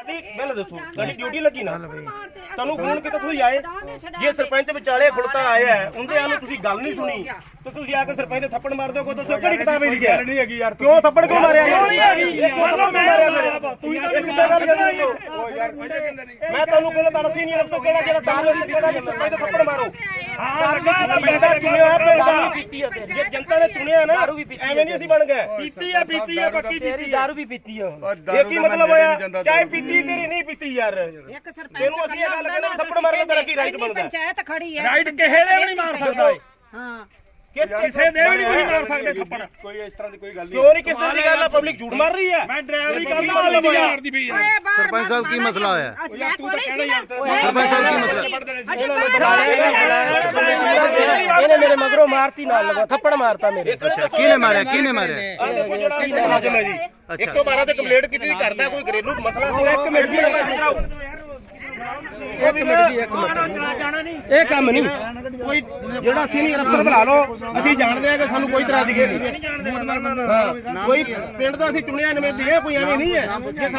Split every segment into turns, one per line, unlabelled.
ਸਾਡੀ ਗੱਲ ਦੱਸੋ ਸਾਡੀ ਡਿਊਟੀ ਲੱਗੀ ਨਾ? ਤੁਹਾਨੂੰ ਫੋਨ ਕੀਤਾ ਤੁਸੀਂ ਆਏ? ਜੇ ਸਰਪੰਚ ਵਿਚਾਲੇ ਖੁਲਤਾ ਆਇਆ ਹੈ, ਉਹਦੇ ਆਨੂੰ ਤੁਸੀਂ ਗੱਲ ਨਹੀਂ ਸੁਣੀ ਤੇ ਤੁਸੀਂ ਆ ਕੇ ਸਰਪੰਚ ਦੇ ਥੱਪੜ ਮਾਰ ਦਿਓ ਕੋ ਦੱਸੋ ਕਿਹੜੀ ਕਿਤਾਬ ਵਿੱਚ ਗਿਆ
ਨਹੀਂ ਹੈਗੀ ਯਾਰ
ਕਿਉਂ ਥੱਪੜ ਕਿਉਂ ਮਾਰਿਆ ਕਿਉਂ ਨਹੀਂ ਹੈਗੀ ਕਿਉਂ ਥੱਪੜ ਕਿਉਂ ਮਾਰਿਆ ਮੇਰੇ ਤੂੰ ਹੀ ਤਾਂ ਕਿੱਦਾਂ ਗੱਲ ਕਰਦੀ ਦੱਸੋ।
ਯਾਰ
ਮੈਂ ਤੁਹਾਨੂੰ ਕਹਿੰਦਾ ਤੜਸੀ ਨਹੀਂ ਰੱਖੋ ਕਿਹੜਾ ਜਿਹੜਾ ਤਾਂ ਵਿੱਚ ਕਿਹੜਾ ਵੀ ਸਰਪੰਚ ਦੇ ਥੱਪੜ ਮਾਰੋ। ਬੰਦਾ ਚੁਣਿਆ ਪਿੰਡ ਦਾ। ਜੇ ਜਨਤਾ ਨੇ ਚੁਣਿਆ ਨਾ ਐਵੇਂ ਨਹੀਂ ਅਸੀਂ ਬਣ ਗਏ।
ਪੀਤੀ ਆ ਪੀਤੀ ਆ ਪੱਕੀ
ਤੇਰੀ ਦਾਰੂ ਵੀ ਪੀਤੀ ਆ।
ਇਹ ਕੀ ਮਤਲਬ ਹੋਇਆ ਚਾਹੇ ਪੀਤੀ ਤੇਰੀ ਨਹੀਂ ਪੀਤੀ ਯਾਰ
ਇੱਕ ਸਰਪੰਚ
ਤੈਨੂੰ ਅਸੀਂ ਇਹ ਗੱਲ ਕਹਿੰਦੇ ਥੱਪੜ ਮਾਰਨ ਦਾ ਤੇਰਾ ਕੀ right ਬਣਦਾ?
ਪੰਚਾਇਤ ਖੜੀ ਹੈ
ਰਾਈਟ ਵੀ ਨਹੀਂ ਮਾਰ ਸਕਦਾ ਏ।
ਹਾਂ
ਕਿਸੇ ਨੇ ਵੀ ਨਹੀਂ ਤੁਸੀਂ ਮਾਰ ਸਕਦੇ ਥੱਪੜ
ਕੋਈ ਇਸ ਤਰ੍ਹਾਂ ਦੀ ਕੋਈ ਗੱਲ
ਕਿਉਂ ਨਹੀਂ ਕਿਸ ਦਿਨ ਦੀ ਗੱਲ ਆ ਪਬਲਿਕ ਝੂਠ ਮਾਰ ਰਹੀ ਹੈ
ਮੈਂ ਡਰਾਈਵਰੀ ਕਰਦਾ ਵਾਲੀ ਨਹੀਂ ਮਾਰਦੀ ਪਈ ਯਾਰ
ਸਰਪੰਚ ਸਾਹਿਬ ਕੀ ਮਸਲਾ ਹੋਇਆ
ਯਾਰ ਤੂੰ ਤਾਂ ਕਹਿਣਾ ਯਾਰ
ਸਰਪੰਚ ਸਾਹਿਬ ਕੀ ਮਸਲਾ
ਇਹਨੇ ਮੇਰੇ ਮਗਰੋਂ ਮਾਰਤੀ ਨਾਲ ਲਗਾ ਥੱਪੜ ਮਾਰਤਾ ਮੇਰੇ
ਕਿਹਨੇ ਮਾਰਿਆ ਕਿਹਨੇ ਮਾਰਿਆ
ਆ ਦੇਖੋ ਜਿਹੜਾ ਅਸੀਂ ਮੁਲਾਜ਼ਮ ਹੈ ਜੀ 112 ਤੇ ਕੰਪਲੇਂਟ ਕੀਤੀ ਕਰਦਾ ਕੋਈ ਘਰੇਲੂ ਮਸਲਾ ਸੀ ਇੱਕ ਮਿੰਟ
ਇੱਕ ਮਿੰਟ ਜੀ ਇੱਕ ਮਿੰਟ। ਇਹ ਕੰਮ ਨਹੀਂ।
ਕੋਈ ਜਿਹੜਾ ਸੀਨੀਅਰ ਅਫਸਰ ਬੁਲਾ ਲਓ ਅਸੀਂ ਜਾਣਦੇ ਹਾਂ ਕਿ ਸਾਨੂੰ ਕੋਈ ਤਰ੍ਹਾਂ ਦੀ ਗੱਲ ਨਹੀਂ ਕੋਈ ਪਿੰਡ ਦਾ ਅਸੀਂ ਚੁਣਿਆ ਨਵੇਂ ਦੀ ਕੋਈ ਐਵੇਂ ਨਹੀਂ ਹੈ।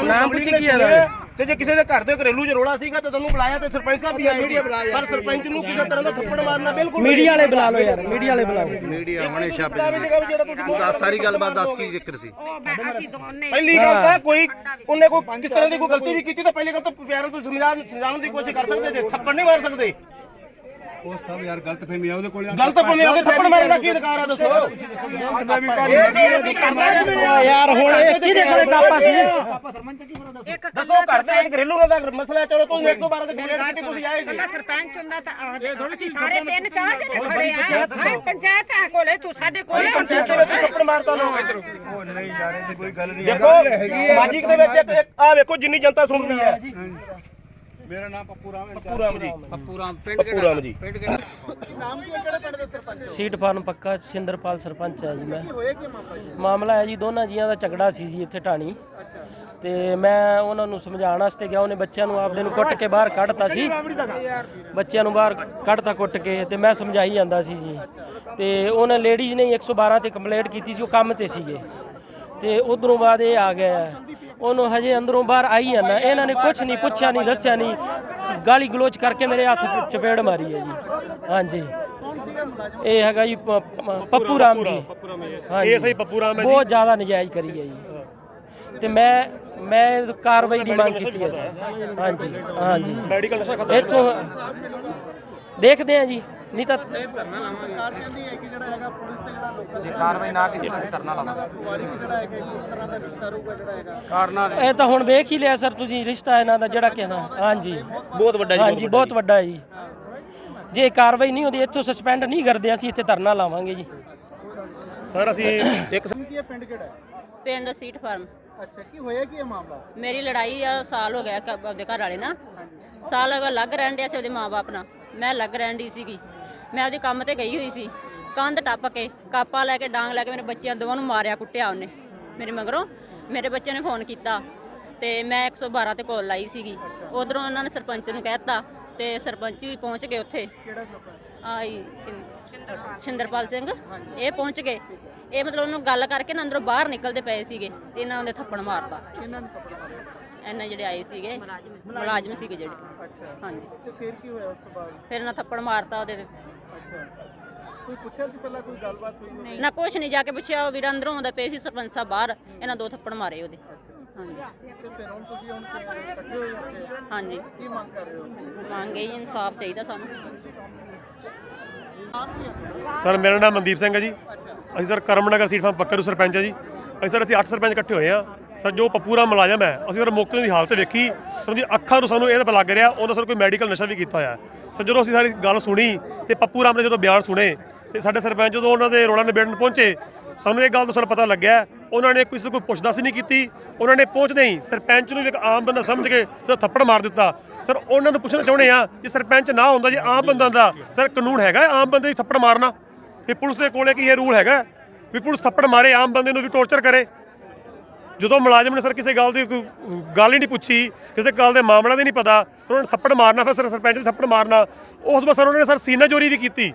ਨਾਮ ਪੁੱਛ ਕੀ ਹੈ
ਤੇ ਜੇ ਕਿਸੇ ਦੇ ਘਰ ਦੇ ਘਰੇਲੂ ਚ ਰੋਲਾ ਸੀਗਾ ਤਾਂ ਤੁਹਾਨੂੰ ਬੁਲਾਇਆ ਤੇ ਸਰਪੰਚ ਸਾਹਿਬ ਵੀ ਆਏ ਸੀ। ਪਰ ਸਰਪੰਚ ਨੂੰ ਕਿਸੇ ਤਰ੍ਹਾਂ ਦਾ ਥੱਪੜ ਮਾਰਨਾ ਬਿਲਕੁਲ
ਮੀਡੀਆ ਵਾਲੇ ਬੁਲਾ ਲਓ ਯਾਰ ਮੀਡੀਆ ਵਾਲੇ ਬੁਲਾਓ
ਮੀਡੀਆ ਹੁਣੇ ਛਾਪੇ
ਜਿਹੜਾ ਤੁਸੀਂ
ਤੂੰ ਦੱਸ ਸਾਰੀ ਗੱਲਬਾਤ ਦੱਸ ਕੀ ਜ਼ਿਕਰ ਸੀ?
ਅਸੀਂ ਦੋਨੇ
ਪਹਿਲੀ ਗੱਲ ਤਾਂ ਕੋਈ ਉਹਨੇ ਕੋਈ ਕਿਸ ਤਰ੍ਹਾਂ ਦੀ ਕੋਈ ਗਲਤੀ ਵੀ ਕੀਤੀ ਤਾਂ ਪਹਿਲੀ ਗੱਲ ਤਾਂ ਪਿਆਰ ਤੋਂ ਸਮਝਾਉਣ ਸਮਝਾਉਣ ਦੀ ਕੋਸ਼ਿਸ਼ ਕਰ ਸਕਦੇ ਜੇ। ਥੱਪੜ ਨਹੀਂ ਮਾਰ ਸਕਦੇ।
ਉਹ ਸਭ ਯਾਰ ਗਲਤ ਫਹਿਮੀ ਆ ਉਹਦੇ ਕੋਲ
ਗਲਤ ਭਾਵੇਂ ਉਹਦੇ ਥੱਪੜ ਮਾਰਨ ਦਾ ਕੀ ਅਧਿਕਾਰ ਆ ਦੱਸੋ?
ਯਾਰ ਹੁਣ ਇਹ ਕਿਹਦੇ ਕੋਲੇ ਕਾਪਾ ਸੀ?
ਇੱਕ
ਦੱਸੋ ਘਰ ਦੇ ਵਿੱਚ ਘਰੇਲੂ ਦਾ ਮਸਲਾ ਚਲੋ ਤੁਸੀਂ 112 ਤੇ ਕੰਪਲੇਂਟ ਕੀਤੀ ਤੁਸੀਂ ਆਏ ਜੀ
ਕੱਲਾ ਸਰਪੰਚ ਹੁੰਦਾ ਤਾਂ ਅਸੀਂ ਸਾਰੇ ਤਿੰਨ ਚਾਰ ਜਣੇ ਖੜੇ ਆ। ਹਾਏ ਪੰਚਾਇਤ ਹੈ ਕੋਲੇ ਤੂੰ ਸਾਡੇ ਕੋਲੇ
ਪੰਚਾਇਤ ਵਿੱਚ ਥੱਪੜ ਮਾਰਤਾ ਲੋਕ
ਉਹ ਨਹੀਂ ਯਾਰ ਇਹ ਕੋਈ ਗੱਲ ਨਹੀਂ
ਦੇਖੋ ਸਮਾਜਿਕ ਦੇ ਵਿੱਚ ਇੱਕ ਆ ਵੇਖੋ ਜਿੰਨੀ ਜਨਤਾ ਸੁਣ ਰਹੀ ਹੈ
ਮੇਰਾ ਨਾਮ ਪੱਪੂ ਰਾਮ ਹੈ
ਪੱਪੂ ਰਾਮ ਜੀ। ਪੱਪੂ ਰਾਮ ਪਿੰਡ ਪੱਪੂ ਰਾਮ ਜੀ।
ਸੀਟ ਫਾਰਮ ਪੱਕਾ ਸਿੰਦਰਪਾਲ ਸਰਪੰਚ ਹੈ ਜੀ ਮੈਂ। ਮਾਮਲਾ ਹੈ ਜੀ ਦੋਨਾਂ ਜੀਆਂ ਦਾ ਝਗੜਾ ਸੀ ਜੀ ਇੱਥੇ ਢਾਣੀ। ਤੇ ਮੈਂ ਉਹਨਾਂ ਨੂੰ ਸਮਝਾਉਣ ਵਾਸਤੇ ਗਿਆ ਉਹਨੇ ਬੱਚਿਆਂ ਨੂੰ ਆਪਦੇ ਨੂੰ ਕੁੱਟ ਕੇ ਬਾਹਰ ਕੱਢਤਾ ਸੀ। ਬੱਚਿਆਂ ਨੂੰ ਬਾਹਰ ਕੱਢਤਾ ਕੁੱਟ ਕੇ ਤੇ ਮੈਂ ਸਮਝਾਈ ਜਾਂਦਾ ਸੀ ਜੀ। ਤੇ ਉਹਨਾਂ ਲੇਡੀਜ਼ ਨੇ 112 ਤੇ ਕੰਪਲੇਂਟ ਕੀਤੀ ਸੀ ਉਹ ਕੰਮ ਤੇ ਸੀਗੇ। ਤੇ ਉਧਰੋਂ ਬਾਅਦ ਇਹ ਆ ਗਿਆ। ਉਹਨੂੰ ਹਜੇ ਅੰਦਰੋਂ ਬਾਹਰ ਆਈ ਜਾਂਦਾ ਇਹਨਾਂ ਨੇ ਕੁਝ ਨਹੀਂ ਪੁੱਛਿਆ ਨਹੀਂ ਦੱਸਿਆ ਨਹੀਂ। ਗਾਲੀ ਗਲੋਚ ਕਰਕੇ ਮੇਰੇ ਹੱਥ ਚਪੇੜ ਮਾਰੀ ਹੈ ਜੀ। ਹਾਂਜੀ। ਇਹ ਹੈਗਾ ਜੀ ਪ- ਪ- ਪੱਪੂ ਰਾਮ ਜੀ। ਇਹ ਸਹੀ ਪੱਪੂ ਰਾਮ ਹੈ ਬਹੁਤ ਜ਼ਿਆਦਾ ਨਜਾਇਜ਼ ਕਰੀ ਹੈ ਜੀ। ਤੇ ਮੈਂ ਮੈਂ ਕਾਰਵਾਈ ਦੀ ਮੰਗ ਕੀਤੀ ਹੈ। ਹਾਂਜੀ ਹਾਂਜੀ। ਮੈਡੀਕਲ ਨਸ਼ਾ ਖਤਮ ਇੱਥੋਂ ਦੇਖਦੇ ਹਾਂ ਜੀ। ਨਹੀਂ ਤਾਂ
ਸਰਕਾਰ ਕਹਿੰਦੀ ਹੈ ਕਿ ਜਿਹੜਾ ਹੈਗਾ ਪੁਲਿਸ ਤੇ ਜਿਹੜਾ ਲੋਕਾਂ ਦੀ ਕਾਰਵਾਈ ਨਾ ਕੀਤੀ ਅਸੀਂ ਧਰਨਾ ਲਾਵਾਂਗੇ। ਵਾਰੀ ਕਿ ਜਿਹੜਾ ਹੈਗਾ ਇੱਕ ਤਰ੍ਹਾਂ ਦਾ ਰਿਸ਼ਤਾ ਰਹੂਗਾ ਜਿਹੜਾ ਹੈਗਾ।
ਇਹ ਤਾਂ ਹੁਣ ਵੇਖ ਹੀ ਲਿਆ ਸਰ ਤੁਸੀਂ ਰਿਸ਼ਤਾ ਇਹਨਾਂ ਦਾ ਜਿਹੜਾ ਕਿ ਨਾ। ਹਾਂਜੀ।
ਬਹੁਤ ਵੱਡਾ ਜੀ
ਹਾਂਜੀ ਬਹੁਤ ਵੱਡਾ ਹੈ। ਜੀ ਜੇ ਕਾਰਵਾਈ ਨਹੀਂ ਹੁੰਦੀ ਇੱਥੋਂ ਸਸਪੈਂਡ ਨਹੀਂ ਕਰਦੇ ਅਸੀਂ ਇੱਥੇ ਧਰਨਾ ਲਾਵਾਂਗੇ ਜੀ।
ਸਰ ਅਸੀਂ ਇੱਕ
ਕੀ ਇਹ ਪਿੰਡ ਕਿਹੜਾ ਹੈ?
ਪਿੰਡ ਸੀਟ ਫਾਰਮ।
ਅੱਛਾ ਕੀ ਹੋਇਆ ਕੀ ਇਹ ਮਾਮਲਾ?
ਮੇਰੀ ਲੜਾਈ ਆ ਸਾਲ ਹੋ ਗਿਆ ਕ- ਆਪਦੇ ਘਰ ਵਾਲੇ ਨਾਲ। ਸਾਲ ਹੋ ਗਿਆ ਲੱਗ ਰਹਿਣ ਡਿਆ ਸੀ ਉਹਦੇ ਮਾਪੇ ਨਾਲ। ਮੈਂ ਲੱਗ ਰਹਿਣ ਦੀ ਸੀਗੀ। ਮੈਂ ਉਹਦੇ ਕੰਮ ਤੇ ਗਈ ਹੋਈ ਸੀ। ਕੰਧ ਟੱਪ ਕੇ ਕਾਪਾ ਲੈ ਕੇ ਡਾਂਗ ਲੈ ਕੇ ਮੇਰੇ ਬੱਚਿਆਂ ਦੋਵਾਂ ਨੂੰ ਮਾਰਿਆ ਕੁੱਟਿਆ ਉਹਨੇ। ਮੇਰੇ ਮਗਰੋਂ ਮੇਰੇ ਬੱਚੇ ਨੇ ਫੋਨ ਕੀਤਾ ਤੇ ਮੈਂ 112 ਤੇ ਕਾਲ ਲਾਈ ਸੀਗੀ। ਉਧਰੋਂ ਉਹਨਾਂ ਨੇ ਸਰਪੰਚ ਨੂੰ ਕਹਿਤਾ ਤੇ ਸਰਪੰਚ ਵੀ ਪਹੁੰਚ ਗਏ ਉੱਥੇ।
ਕਿਹੜਾ ਸਰਪੰਚ?
ਆਈ ਸਿੰਦਰਪਾਲ ਸਿੰਘ। ਇਹ ਪਹੁੰਚ ਗਏ। ਇਹ ਮਤਲਬ ਉਹਨੂੰ ਗੱਲ ਕਰਕੇ ਨਾ ਅੰਦਰੋਂ ਬਾਹਰ ਨਿਕਲਦੇ ਪਏ ਸੀਗੇ। ਤੇ ਇਹਨਾਂ ਉਹਦੇ ਥੱਪੜ ਮਾਰਤਾ। ਇਹਨਾਂ ਜਿਹੜੇ ਆਏ ਸੀਗੇ ਮੁਲਾਜ਼ਮ ਸੀਗੇ ਜਿਹੜੇ।
ਅੱਛਾ।
ਹਾਂਜੀ।
ਤੇ ਫਿਰ ਕੀ ਹੋਇਆ ਉਸ ਤੋਂ ਬਾਅਦ?
ਫਿਰ ਇਹਨਾਂ ਥੱਪੜ ਮਾਰਤਾ ਉਹਦੇ ਤੇ।
ਅੱਛਾ। ਕੋਈ ਪੁੱਛਿਆ ਸੀ ਪਹਿਲਾਂ ਕੋਈ ਗੱਲਬਾਤ ਹੋਈ ਹੋਵੇ?
ਨਾ ਕੁਛ ਨਹੀਂ ਜਾ ਕੇ ਪੁੱਛਿਆ ਉਹ ਵੀਰ ਅੰਦਰੋਂ ਆਉਂਦਾ ਪਏ ਸੀ ਸਰਪੰਚ ਸਾਹਿਬ ਬਾਹਰ ਇਹਨਾਂ ਦੋ ਥੱਪੜ ਮਾਰੇ ਉਹਦੇ। ਹਾਂਜੀ।
ਤੇ ਫਿਰ ਹੁਣ ਤੁਸੀਂ ਹੁਣ ਕਿ- ਇਕੱਠੇ ਹੋਏ ਉੱਥੇ
ਹਾਂਜੀ।
ਕੀ ਮੰਗ ਕਰ ਰਹੇ ਹੋ?
ਮੰਗੇ ਹੀ ਇਨਸਾਫ ਚਾਹੀਦਾ ਸਾਨੂੰ।
ਨਾਮ ਕੀ ਹੈ ਤੁਹਾਡਾ?
ਸਰ ਮੇਰਾ ਨਾਮ ਮਨਦੀਪ ਸਿੰਘ ਹੈ ਜੀ। ਅਸੀਂ ਸਰ ਕਰਮਨਗਰ ਸੀਟ ਫਾਰਮ ਪੱਕਾ ਨੂੰ ਸਰਪੰਚ ਹੈ ਜੀ। ਅਸੀਂ ਸਰ ਅਸੀਂ 8 ਸਰਪੰਚ ਇਕੱਠੇ ਹੋਏ ਆ ਸਰ, ਜੋ ਪਪੂਰਾ ਮੁਲਾਜ਼ਮ ਹੈ, ਅਸੀਂ ਸਰ ਮੌਕੇ ਦੀ ਹਾਲਤ ਵੇਖੀ ਸਰ ਦੀ ਅੱਖਾਂ ਨੂੰ ਸਾਨੂੰ ਇਹ ਤਾਂ ਪਤਾ ਲੱਗ ਰਿਹਾ ਉਹਨਾਂ ਸਰ ਕੋਈ ਮੈਡੀਕਲ ਨਸ਼ਾ ਵੀ ਕੀਤਾ ਹੋਇਆ। ਸਰ, ਜਦੋਂ ਅਸੀਂ ਸਾਰੀ ਗੱਲ ਸੁਣੀ ਤੇ ਪੱਪੂ ਰਾਮ ਨੇ ਜਦੋਂ ਬਿਆਨ ਸੁਣੇ ਤੇ ਸਾਡੇ ਸਰਪੰਚ ਜਦੋਂ ਉਹਨਾਂ ਦੇ ਰੋਲਾ ਨਿਬੇੜਨ ਪਹੁੰਚੇ, ਸਾਨੂੰ ਇਹ ਗੱਲ ਤੋਂ ਸਰ ਪਤਾ ਲੱਗਿਆ, ਉਹਨਾਂ ਨੇ ਕਿਸੇ ਤੋਂ ਕੋਈ ਪੁੱਛਦਾ ਸੀ ਨਹੀਂ ਕੀਤੀ। ਉਹਨਾਂ ਨੇ ਪਹੁੰਚਦੇ ਹੀ ਸਰਪੰਚ ਨੂੰ ਵੀ ਇੱਕ ਆਮ ਬੰਦਾ ਸਮਝ ਕੇ ਸਰ ਥੱਪੜ ਮਾਰ ਦਿੱਤਾ। ਸਰ, ਉਹਨਾਂ ਨੂੰ ਪੁੱਛਣਾ ਚਾਹੁੰਦੇ ਆ ਜੇ ਸਰਪੰਚ ਨਾ ਹੁੰਦਾ ਜੇ ਆਮ ਬੰਦਾ ਦਾ ਸਰ ਕਾਨੂੰਨ ਹੈਗਾ ਆਮ ਬੰਦੇ ਦੀ ਥੱਪੜ ਮਾਰਨਾ? ਕਿ ਪੁਲਿਸ ਦੇ ਕੋਲੇ ਕੀ ਇਹ ਰੂਲ ਹੈਗਾ? ਵੀ ਪੁਲਿਸ ਥੱਪੜ ਮਾਰੇ, ਆਮ ਬੰਦੇ ਨੂੰ ਵੀ ਟੌਰਚਰ ਕਰੇ। ਜਦੋਂ ਮੁਲਾਜ਼ਮ ਨੇ ਸਰ ਕਿਸੇ ਗੱਲ ਦੀ ਕੋਈ ਗੱਲ ਹੀ ਨਹੀਂ ਪੁੱਛੀ, ਕਿਸੇ ਗੱਲ ਦੇ ਮਾਮਲਾ ਦੀ ਨਹੀਂ ਪਤਾ, ਉਹਨਾਂ ਨੇ ਥੱਪੜ ਮਾਰਨਾ, ਫਿਰ ਸਰ ਸਰਪੰਚ ਨੇ ਥੱਪੜ ਮਾਰਨਾ, ਉਸ ਵਾਰ ਉਹਨਾਂ ਨੇ ਸਰ ਸੀਨਾ ਚੋਰੀ ਵੀ ਕੀਤੀ।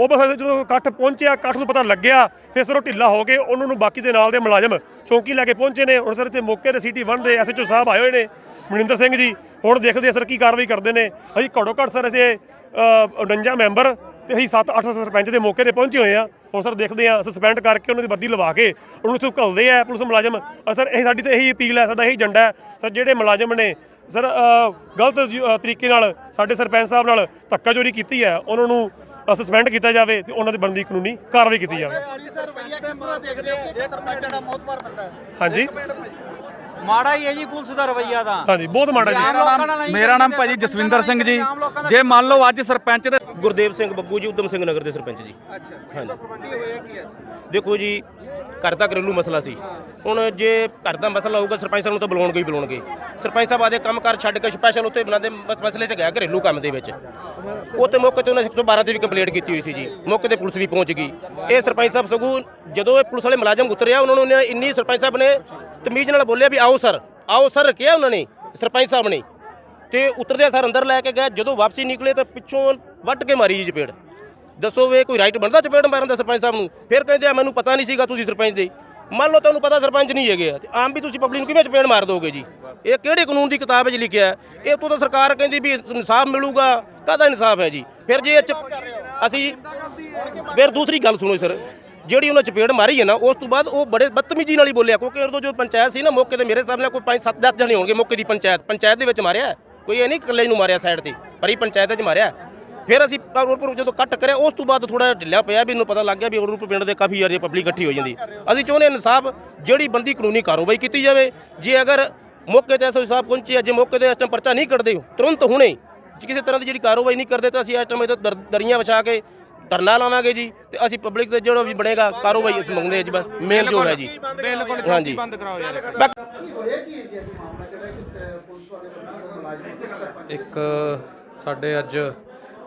ਉਹ ਬਸ ਜਦੋਂ ਇਕੱਠ ਪਹੁੰਚਿਆ, ਇਕੱਠ ਨੂੰ ਪਤਾ ਲੱਗਿਆ, ਫਿਰ ਸਰ ਉਹ ਢਿੱਲਾ ਹੋ ਕੇ ਉਹਨਾਂ ਨੂੰ ਬਾਕੀ ਦੇ ਨਾਲ ਦੇ ਮੁਲਾਜ਼ਮ ਚੌਂਕੀ ਲੈ ਕੇ ਪਹੁੰਚੇ ਨੇ, ਹੁਣ ਸਰ ਇੱਥੇ ਮੌਕੇ ਤੇ ਸਿਟੀ 1 ਦੇ ਐਸਐਚਓ ਸਾਹਿਬ ਆਏ ਹੋਏ ਨੇ, ਮਨਿੰਦਰ ਸਿੰਘ ਜੀ, ਹੁਣ ਦੇਖਦੇ ਸਰ ਕੀ ਕਾਰਵਾਈ ਕਰਦੇ ਨੇ। ਅਸੀਂ ਘੱਟੋ ਘੱਟ ਸਰ ਅਸੀਂ 49 ਮੈਂਬਰ ਤੇ ਅਸੀਂ 7-8 ਸਰਪੰਚ ਦੇ ਮੌਕੇ ਤੇ ਪਹੁੰਚੇ ਹੋਏ ਆ। ਹੁਣ ਸਰ ਦੇਖਦੇ ਆ ਸਸਪੈਂਡ ਕਰਕੇ ਉਹਨਾਂ ਦੀ ਵਰਦੀ ਲਵਾ ਕੇ ਉਹਨੂੰ ਇੱਥੋਂ ਘੱਲਦੇ ਆ ਪੁਲਿਸ ਮੁਲਾਜ਼ਮ। ਔਰ ਸਰ ਇਹ ਸਾਡੀ ਤਾਂ ਇਹੀ ਅਪੀਲ ਹੈ ਸਾਡਾ ਇਹੀ ਏਜੰਡਾ ਹੈ। ਸਰ ਜਿਹੜੇ ਮੁਲਾਜ਼ਮ ਨੇ ਸਰ ਗਲਤ ਤਰੀਕੇ ਨਾਲ ਸਾਡੇ ਸਰਪੰਚ ਸਾਹਿਬ ਨਾਲ ਧੱਕਾਚੋਰੀ ਕੀਤੀ ਹੈ ਉਹਨਾਂ ਨੂੰ ਸਸਪੈਂਡ ਕੀਤਾ ਜਾਵੇ ਤੇ ਉਹਨਾਂ ਦੀ ਬਣਦੀ ਕਾਨੂੰਨੀ ਕਾਰਵਾਈ ਕੀਤੀ ਜਾਵੇ। ਹਾਂਜੀ।
ਮਾੜਾ ਹੀ ਹੈ ਜੀ ਪੁਲਿਸ ਦਾ ਰਵਈਆ ਦਾ
ਹਾਂਜੀ ਬਹੁਤ ਮਾੜਾ ਜੀ।
ਮੇਰਾ ਨਾਮ ਭਾਜੀ ਜਸਵਿੰਦਰ ਸਿੰਘ ਜੀ। ਜੇ ਮੰਨ ਲਓ ਅੱਜ ਸਰਪੰਚ ਦੇ
ਗੁਰਦੇਵ ਸਿੰਘ ਬੱਗੂ ਜੀ ਉਦਮ ਸਿੰਘ ਨਗਰ ਦੇ ਸਰਪੰਚ ਜੀ।
ਅੱਛਾ
ਹਾਂਜੀ।
ਕੀ ਹੋਇਆ ਕੀ ਹੈ?
ਦੇਖੋ ਜੀ ਘਰ ਦਾ ਘਰੇਲੂ ਮਸਲਾ ਸੀ। ਹੁਣ ਜੇ ਘਰ ਦਾ ਮਸਲਾ ਹੋਊਗਾ ਸਰਪੰਚ ਸਾਹਿਬ ਨੂੰ ਤਾਂ ਬੁਲਾਉਣਗੇ ਹੀ ਬੁਲਾਉਣਗੇ। ਸਰਪੰਚ ਸਾਹਿਬ ਆਦੇ ਕੰਮ ਕਰ ਛੱਡ ਕੇ ਸਪੈਸ਼ਲ ਉੱਤੇ ਬਣਾਦੇ ਬਸ ਮਸਲੇ 'ਚ ਗਿਆ ਘਰੇਲੂ ਕੰਮ ਦੇ ਵਿੱਚ। ਉੱਥੇ ਮੌਕੇ ਤੇ ਉਹਨੇ 112 ਤੇ ਵੀ ਕੰਪਲੇਂਟ ਕੀਤੀ ਹੋਈ ਸੀ ਜੀ। ਮੌਕੇ ਤੇ ਪੁਲਿਸ ਵੀ ਪਹੁੰਚ ਗਈ। ਇਹ ਸਰਪੰਚ ਸਾਹਿਬ ਸਗੋਂ ਜਦੋਂ ਇਹ ਪੁਲਿਸ ਵਾਲੇ ਮੁਲਾਜ਼ਮ ਉਤਰਿਆ ਉਹਨਾਂ ਨੂੰ ਇੰਨੀ ਸਰਪੰਚ ਸਾਹਿਬ ਨੇ ਤਮੀਜ਼ ਨਾਲ ਬੋਲਿਆ ਵੀ ਆਓ ਸਰ ਆਓ ਸਰ ਕਿਹਾ ਉਹਨਾਂ ਨੇ, ਸਰਪੰਚ ਸਾਹਿਬ ਨੇ। ਤੇ ਉਤਰਦੇ ਸਰ ਅੰਦਰ ਲੈ ਕੇ ਗਏ, ਜਦੋਂ ਵਾਪਸੀ ਨਿਕਲੇ ਤਾਂ ਪਿੱਛੋਂ ਵੱਟ ਕੇ ਮਾਰੀ ਜੀ ਚਪੇੜ। ਦੱਸੋ ਵੇ ਕੋਈ ਰਾਈਟ ਬਣਦਾ ਚਪੇੜ ਮਾਰਨ ਦਾ ਸਰਪੰਚ ਸਾਹਿਬ ਨੂੰ? ਫਿਰ ਕਹਿੰਦੇ ਆ, ਮੈਨੂੰ ਪਤਾ ਨਹੀਂ ਸੀਗਾ ਤੁਸੀਂ ਸਰਪੰਚ ਦੇ। ਮੰਨ ਲਓ ਤੁਹਾਨੂੰ ਪਤਾ ਸਰਪੰਚ ਨਹੀਂ ਹੈਗੇ ਆ। ਤੇ ਆਮ ਵੀ ਤੁਸੀਂ ਪਬਲਿਕ ਨੂੰ ਕਿਵੇਂ ਚਪੇੜ ਮਾਰ ਦੋਗੇ ਜੀ? ਇਹ ਕਿਹੜੇ ਕਾਨੂੰਨ ਦੀ ਕਿਤਾਬ ਵਿੱਚ ਲਿਖਿਆ ਇਹ ਤੋਂ ਤਾਂ ਸਰਕਾਰ ਕਹਿੰਦੀ ਵੀ ਇਨਸਾਫ ਮਿਲੂਗਾ, ਕਾਹਦਾ ਇਨਸਾਫ ਹੈ ਜੀ? ਫਿਰ ਜੇ ਇਹ 'ਚ ਅਸੀਂ ਫਿਰ ਦੂਸਰੀ ਗੱਲ ਸੁਣੋ ਸਰ। ਜਿਹੜੀ ਉਹਨਾਂ ਚਪੇੜ ਮਾਰੀ ਹੈ ਨਾ, ਉਸ ਤੋਂ ਬਾਅਦ ਉਹ ਬੜੇ ਬਦਤਮੀਜੀ ਨਾਲ ਹੀ ਬੋਲਿਆ, ਕਿਉਂਕਿ ਉਦੋਂ ਜੋ ਪੰਚਾਇਤ ਸੀ ਨਾ, ਮੌਕੇ ਤੇ ਮੇਰੇ ਸਾਹਮਣੇ ਕੋਈ 5 7 10 ਜਣੇ ਹੋਣਗੇ ਮੌਕੇ ਦੀ ਪੰਚਾਇਤ। ਪੰਚਾਇਤ ਦੇ ਵਿੱਚ ਮਾਰਿਆ ਕੋਈ ਇਹ ਨਹੀਂ ਇਕੱਲੇ ਨੂੰ ਮਾਰਿਆ ਸਾਈਡ ਤੇ, ਪਰ ਹੀ ਪੰਚਾਇਤ 'ਚ ਮਾਰਿਆ ਫਿਰ ਅਸੀਂ ਰੋਡਪੁਰ ਜਦੋਂ ਕੱਟ ਕਰਿਆ, ਉਸ ਤੋਂ ਬਾਅਦ ਥੋੜਾ ਢਿੱਲਾ ਪਿਆ ਵੀ ਇਹਨੂੰ ਪਤਾ ਲੱਗ ਗਿਆ ਵੀ ਰੋਡਪੁਰ ਪਿੰਡ ਦੇ ਕਾਫੀ ਯਾਰੀ ਪਬਲਿਕ ਇਕੱਠੀ ਹੋ ਜਾਂਦੀ। ਅਸੀਂ ਚਾਹੁੰਦੇ ਹਾਂ ਇਨਸਾਫ, ਜਿਹੜੀ ਬੰਦੀ ਕਾਨੂੰਨੀ ਕਾਰਵਾਈ ਕੀਤੀ ਜਾਵੇ। ਜੇ ਅਗਰ ਮੌਕੇ ਤੇ ਐਸਓ ਸਾਹਿਬ ਪਹੁੰਚੇ ਜੇ ਮੌਕੇ ਤੇ ਇਸ ਟਾਈਮ ਪਰਚਾ ਨਹੀਂ ਕੱਢਦੇ, ਤੁਰੰਤ ਹੁਣੇ ਜੇ ਕਿਸੇ ਤਰ੍ਹਾਂ ਦੀ ਜਿਹੜੀ ਕਾਰਵਾਈ ਨਹੀਂ ਕਰਦੇ ਤਾਂ ਅਸੀਂ ਇਸ ਟਾਈਮ ਇਹਦੇ ਦਰ- ਦਰੀਆਂ ਵਿਛਾ ਕੇ ਧਰਨਾ ਲਾਵਾਂਗੇ ਜੀ ਤੇ ਅਸੀਂ ਪਬਲਿਕ ਦੇ ਜਿਹੜਾ ਵੀ ਬਣੇਗਾ ਕਾਰਵਾਈ ਅਸੀਂ ਮੰਗਦੇ ਹਾਂ ਜੀ ਬਸ ਮੇਨ ਜੋ ਹੈ ਜੀ।
ਬਿਲਕੁਲ
ਹਾਂਜੀ।
ਬੰਦ ਕਰਾਓ ਯਾਰ।
ਤੇ
ਇੱਕ ਸਾਡੇ ਅੱਜ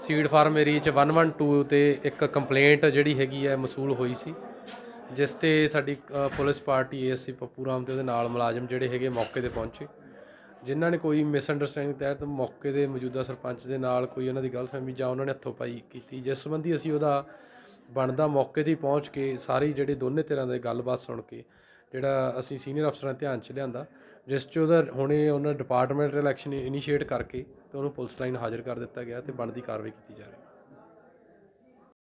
ਸੀਡ ਫਾਰਮ ਏਰੀਆ ਚ 112 ਤੇ ਇੱਕ ਕੰਪਲੇਂਟ ਜਿਹੜੀ ਹੈਗੀ ਹੈ ਮਸੂਲ ਹੋਈ ਸੀ ਜਿਸ ਤੇ ਸਾਡੀ ਅ, police party ASC Pappu Ram ਤੇ ਉਹਦੇ ਨਾਲ ਮੁਲਾਜ਼ਮ ਜਿਹੜੇ ਹੈਗੇ ਮੌਕੇ ਤੇ ਪਹੁੰਚੇ। ਜਿਨ੍ਹਾਂ ਨੇ ਕੋਈ ਮਿਸਅੰਡਰਸਟੈਂਡਿੰਗ ਤਹਿਤ ਮੌਕੇ ਦੇ ਮੌਜੂਦਾ ਸਰਪੰਚ ਦੇ ਨਾਲ ਕੋਈ ਉਹਨਾਂ ਦੀ ਗਲਤਫਹਿਮੀ ਜਾਂ ਉਹਨਾਂ ਨੇ ਹੱਥੋਂ ਪਾਈ ਕੀਤੀ, ਜਿਸ ਸੰਬੰਧੀ ਅਸੀਂ ਉਹਦਾ ਬਣਦਾ ਮੌਕੇ ਤੇ ਪਹੁੰਚ ਕੇ ਸਾਰੀ ਜਿਹੜੇ ਦੋਨੇ ਤਰ੍ਹਾਂ ਦੇ ਗੱਲਬਾਤ ਸੁਣ ਕੇ, ਜਿਹੜਾ ਅਸੀਂ ਸੀਨੀਅਰ ਅਫਸਰਾਂ ਧਿਆਨ ਚ ਲਿਆਂਦਾ, ਜਿਸ ਚ ਉਹਦਾ ਹੁਣੇ ਉਹਨਾਂ ਡਿਪਾਰਟਮੈਂਟ ਇਲੈਕਸ਼ਨ ਇਨੀਸ਼ੀਏਟ ਕਰਕੇ ਤੇ ਉਹਨੂੰ ਪੁਲਿਸ ਲਾਈਨ ਹਾਜ਼ਰ ਕਰ ਦਿੱਤਾ ਗਿਆ ਤੇ ਬਣਦੀ ਕਾਰਵਾਈ ਕੀਤੀ ਜਾ ਰਹੀ